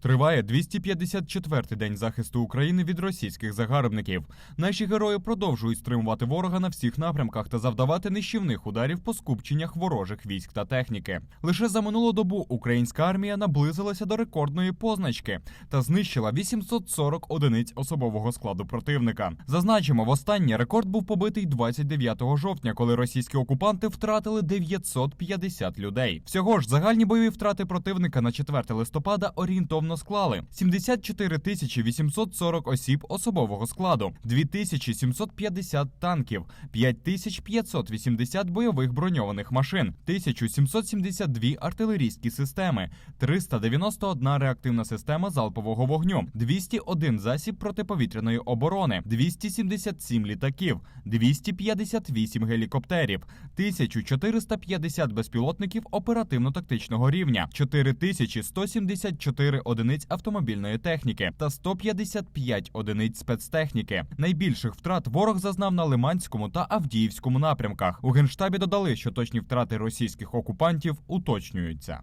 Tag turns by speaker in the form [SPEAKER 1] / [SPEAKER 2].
[SPEAKER 1] Триває 254-й день захисту України від російських загарбників. Наші герої продовжують стримувати ворога на всіх напрямках та завдавати нищівних ударів по скупченнях ворожих військ та техніки. Лише за минулу добу українська армія наблизилася до рекордної позначки та знищила 840 одиниць особового складу противника. Зазначимо, востаннє рекорд був побитий 29 жовтня, коли російські окупанти втратили 950 людей. Всього ж загальні бойові втрати противника на 4 листопада орієнтовно склали. 74 тисячі 840 осіб особового складу, 2750 танків, 5580 бойових броньованих машин, 1772 артилерійські системи, 391 реактивна система залпового вогню, 201 засіб протиповітряної оборони, 277 літаків, 258 гелікоптерів, 1450 безпілотників оперативно-тактичного рівня, 4174 одиниць автомобільної техніки та 155 одиниць спецтехніки. Найбільших втрат ворог зазнав на Лиманському та Авдіївському напрямках. У генштабі додали, що точні втрати російських окупантів уточнюються.